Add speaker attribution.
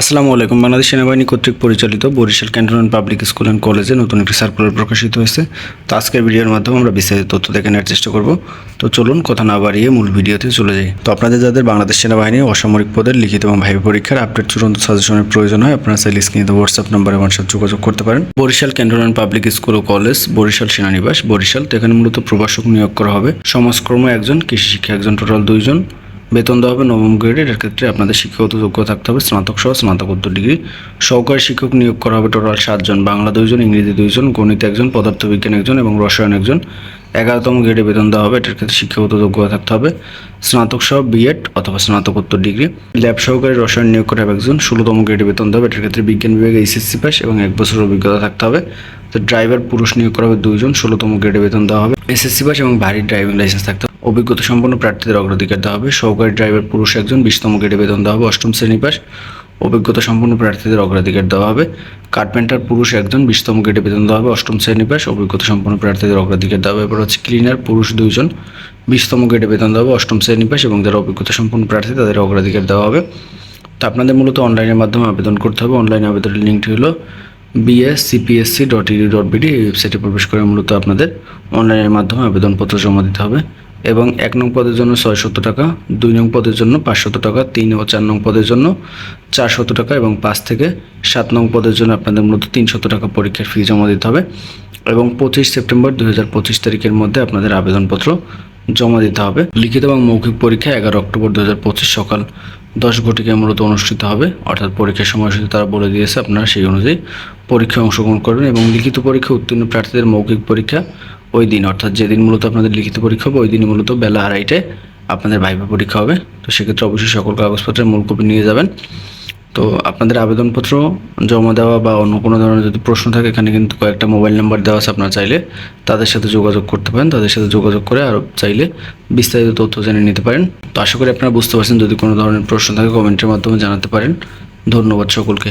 Speaker 1: আসসালামু আলাইকুম। বাংলাদেশ সেনাবাহিনী কর্তৃক পরিচালিত Barishal cantonment public school and কলেজে নতুন একটি সার্কুলার প্রকাশিত হয়েছে। তো আজকের ভিডিওর মাধ্যমে আমরা বিস্তারিত তথ্য দেখে নেওয়ার চেষ্টা করব। তো চলুন কথা না বাড়িয়ে মূল ভিডিওতে চলে যাই। তো আপনাদের যাদের বাংলাদেশ সেনাবাহিনী অসামরিক পদের লিখিত এবং ভাইভা পরীক্ষার আপডেট চূড়ান্ত সাজেশনের প্রয়োজন হয়, আপনারা চাইলে স্ক্রিনে হোয়াটসঅ্যাপ নাম্বারে আমার সাথে যোগাযোগ করতে পারেন। বরিশাল ক্যান্টনমেন্ট পাবলিক স্কুল ও কলেজ, বরিশাল সেনানিবাস, বরিশাল, তো এখানে মূলত প্রভাষক নিয়োগ করা হবে। সমাজকর্ম একজন, কৃষি শিক্ষা একজন, টোটাল দুইজন। বেতন দেওয়া হবে, নবম গ্রেডের এর। ক্ষেত্রে আপনাদের শিক্ষাগত যোগ্য থাকতে হবে, স্নাতক সহ স্নাতকোত্তর ডিগ্রি সহকারী শিক্ষক নিয়োগ করা হবে টোটাল সাতজন, বাংলা দুইজন, ইংরেজি দুইজন, গণিত একজন, পদার্থবিজ্ঞান একজন এবং রসায়ন একজন। এগারোতম গ্রেডে বেতন দেওয়া হবে। এটার ক্ষেত্রে শিক্ষাগত যোগ্যতা থাকতে হবে। স্নাতক সহ বিএড অথবা স্নাতকোত্তর ডিগ্রি। ল্যাব সহকারী রসায়ন নিয়োগ করা হবে একজন। ষোলোতম গ্রেডে বেতন দেওয়া হবে। এটার ক্ষেত্রে বিজ্ঞান বিভাগে এইচএসসি পাস এবং এক বছর অভিজ্ঞতা থাকতে হবে। তো ড্রাইভার পুরুষ নিয়োগ করা হবে দুইজন। ষোলোতম গ্রেডে বেতন দেওয়া হবে। এসএসসি পাস এবং ভারী ড্রাইভিং লাইসেন্স থাকতে হবে। অভিজ্ঞতা সম্পন্ন প্রার্থীদের অগ্রাধিকার দেওয়া হবে। সহকারী ড্রাইভার পুরুষ একজন। বিশতম গ্রেডে বেতন দেওয়া হবে। অষ্টম শ্রেণি পাস অভিজ্ঞতা সম্পন্ন প্রার্থীদের অগ্রাধিকার দেওয়া হবে। কার্পেন্টার, পুরুষ একজন, বিশতম গ্রেডে বেতন দেওয়া হবে, অষ্টম শ্রেণি পাস, অভিজ্ঞতা সম্পন্ন প্রার্থীদের অগ্রাধিকার দেওয়া হবে। এবার হচ্ছে ক্লিনার, পুরুষ দুইজন, বিশতম গ্রেডে বেতন দেওয়া হবে, অষ্টম শ্রেণি পাস এবং যারা অভিজ্ঞতা সম্পন্ন প্রার্থী তাদের অগ্রাধিকার দেওয়া হবে। তো আপনাদের মূলত অনলাইনের মাধ্যমে আবেদন করতে হবে। অনলাইনে আবেদনের লিঙ্কটি হলো BS CPSC dot ED dot BD এই ওয়েবসাইটে প্রবেশ করে মূলত আপনাদের অনলাইনের মাধ্যমে আবেদনপত্র জমা দিতে হবে। এবং এক নং পদের জন্য ছয়শত টাকা, দুই নং পদের জন্য পাঁচশত টাকা, তিন ও চার নং পদের জন্য চারশত টাকা এবং পাঁচ থেকে সাত নং পদের জন্য আপনাদের মূলত তিনশত টাকা পরীক্ষার ফি জমা দিতে হবে এবং পঁচিশ সেপ্টেম্বর দু হাজার পঁচিশ তারিখের মধ্যে আপনাদের আবেদনপত্র জমা দিতে হবে। লিখিত এবং মৌখিক পরীক্ষা এগারো অক্টোবর দু হাজার পঁচিশ সকাল দশ ঘটিকায় মূলত অনুষ্ঠিত হবে। অর্থাৎ পরীক্ষার সময়সূচি তারা বলে দিয়েছে, আপনারা সেই অনুযায়ী পরীক্ষায় অংশগ্রহণ করবেন এবং লিখিত পরীক্ষা উত্তীর্ণ প্রার্থীদের মৌখিক পরীক্ষা ওই দিন, অর্থাৎ যেদিন মূলত আপনাদের লিখিত পরীক্ষা হবে, ওই দিনই মূলত বেলা আড়াইটায় আপনাদের ভাইভা পরীক্ষা হবে। তো সেক্ষেত্রে অবশ্যই সকল কাগজপত্রের মূল কপি নিয়ে যাবেন। তো আপনাদের আবেদনপত্র জমা দেওয়া বা অন্য কোনো ধরনের যদি প্রশ্ন থাকে, এখানে কিন্তু কয়েকটা মোবাইল নাম্বার দেওয়া আছে আপনারা চাইলে। তাদের সাথে যোগাযোগ করতে পারেন। তাদের সাথে যোগাযোগ করে আরও চাইলে বিস্তারিত তথ্য জেনে নিতে পারেন। তো আশা করি আপনারা বুঝতে পারছেন, যদি কোনো ধরনের প্রশ্ন থাকে, কমেন্টের মাধ্যমে জানাতে পারেন। ধন্যবাদ সকলকে।